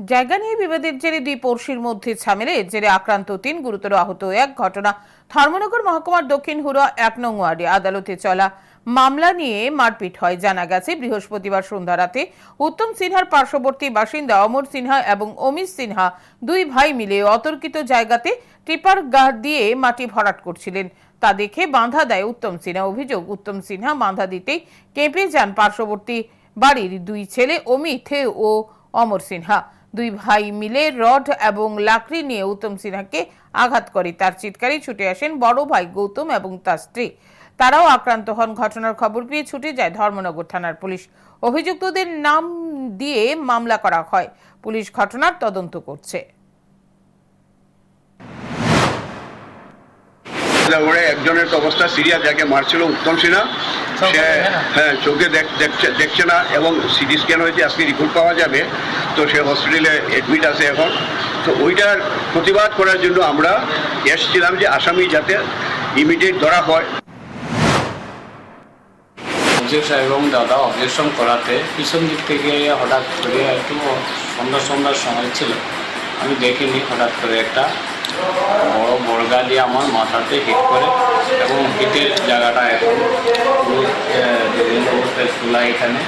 জায়গা নিয়ে বিবাদের জেরে দুই পড়শির মধ্যে ঝামেলা, জেরে আক্রান্ত তিন, গুরুতর আহত এক ঘটনা। ধর্মনগর মহকুমার দক্ষিণ হুড়া এক নং ওয়ার্ডে আদালতে চলা মামলা নিয়ে মারপিট হয়, জানা গেছে। বৃহস্পতিবার সন্ধ্যা রাতে উত্তম সিনহার পার্শ্ববর্তী বাসিন্দা অমর সিনহা এবং অমিত সিনহা দুই ভাই মিলে অতর্কিত জায়গাতে টিপার গাড় দিয়ে মাটি ভরাট করছিলেন। তা দেখে বাঁধা দেয় উত্তম সিনহা অভিযোগ। উত্তম সিনহা বাঁধা দিতেই কেঁপে যান পার্শ্ববর্তী বাড়ির দুই ছেলে অমিত ও অমর সিনহা। দুই ভাই মিলে রড এবং লাকড়ি নিয়ে উত্তম সিনহাকে আঘাত করে। তার চিৎকারে ছুটে আসেন বড় ভাই গৌতম এবং তার স্ত্রী। তারাও আক্রান্ত হন। ঘটনার খবর পেয়ে ছুটে যায় ধর্মনগর থানার পুলিশ। অভিযুক্তদের নাম দিয়ে মামলা করা হয়। পুলিশ ঘটনার তদন্ত করছে। ওরে একজনের অবস্থা সিরিয়াস যাকে মারছিল উত্তম সিনহা সে হ্যাঁ চোখে দেখ- দেখছে দেখছে না এবং সিটি স্ক্যান হয়েছে আজকে রিপোর্ট পাওয়া যাবে। তো সে হসপিটালে অ্যাডমিট আছে এখন। তো ওইটার প্রতিবাদ করার জন্য আমরা এসেছিলাম যে আসামি যাতে ইমিডিয়েট ধরা হয়। এবং দাদা অবজেকশন করাতে পিছন দিক থেকে হঠাৎ করে একটু সন্ধ্যা সন্ধ্যার সময় ছিল। আমি দেখিনি হঠাৎ করে একটা। বড় বর্গা দিয়ে আমার মাথাতে হিট করে এবং হিটের জায়গাটা এখন পুরো এখানে।